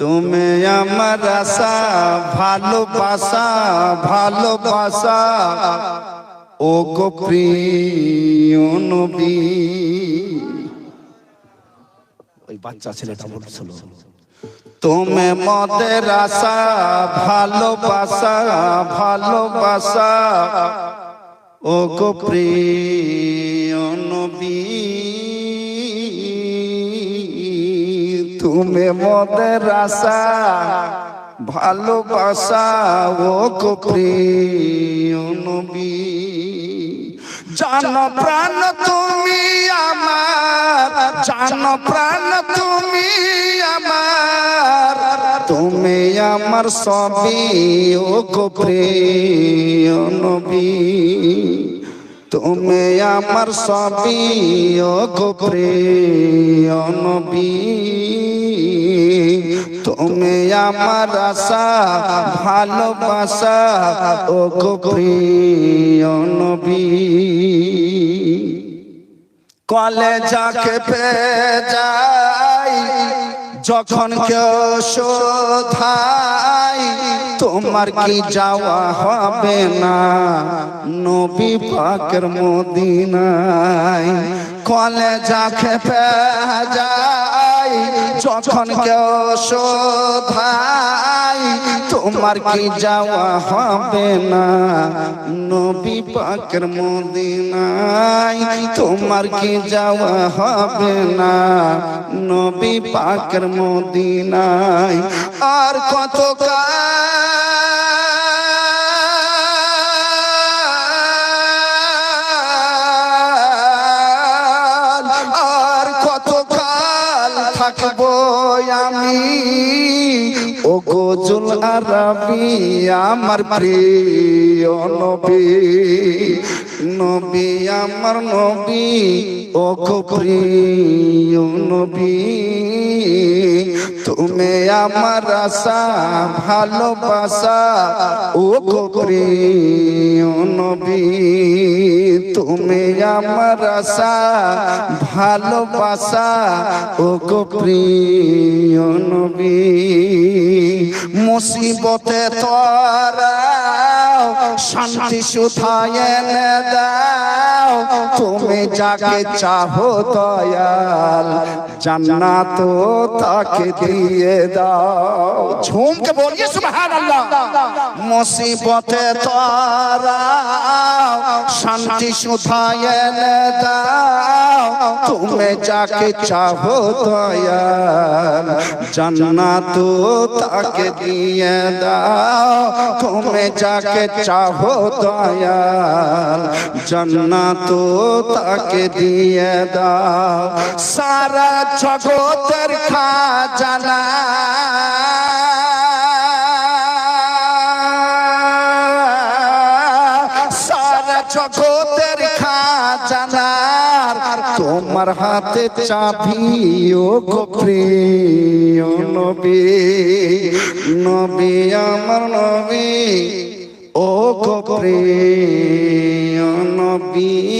তুমি আমার আশা, ভালোবাসা ভালোবাসা। ও গো ওই বাচ্চা ছেলেটা বলছিল, তুমি মদের আশা, ভালোবাসা ভালোবাসা। ও গো প্রিয় তুমি মদের আশা ভালোবাসা, ও প্রিয় নবী। জান প্রাণ তুমি আমার, জান প্রাণ তুমি আমার। তুমি আমার সবই, ও প্রিয় নবী। তুমি আমার সবই, ও প্রিয় নবী। তুমি আমার আশা, ভালোবাসা, ও প্রিয় কলে যাকে পে যাই যখন কেউ শোধাই, তোমার কি যাওয়া হবে না? নবী পাকের মদিনায় কলে যাকে পে যাই যখন কেউ শোধাই তোমার কি যাওয়া হবে না? নবী পাকের মদিনায় তোমার কি যাওয়া হবে না? নবী পাকের মদিনায় আর কত কাল থাকব আমি। ও গোজুল আরবি আমার প্রিয় নবী। নবী, আমার নবী ও প্রিয় নবী। তুমি আমার আশা, ভালোবাসা ও প্রিয় নবী। তুমি আমার আশা, ভালোবাসা ও গো প্রিয় নবী, মুসিবতে তরাও, শান্তি সুথায় এনে দাও। তুমি যাকে চাহো দয়াল, জান্নাত তাকে দিয়ে দাও। ঝুমকে বলিয়ে সুবহানাল্লাহ। মুসিবতে তরাও শান্তি এনে দাও। তুমি যাকে চাহো দয়াল জান্নাত তাকে দিয়ে দাও। তুমি যাকে চাহো দয়াল জান্নাত তাকে দিয়ে দাও। সারা জগতের খাজানা জগতের খাজানার তোমার হাতে চাবি ও প্রিয় নবী নবী আমার নবী ও প্রিয় নবী।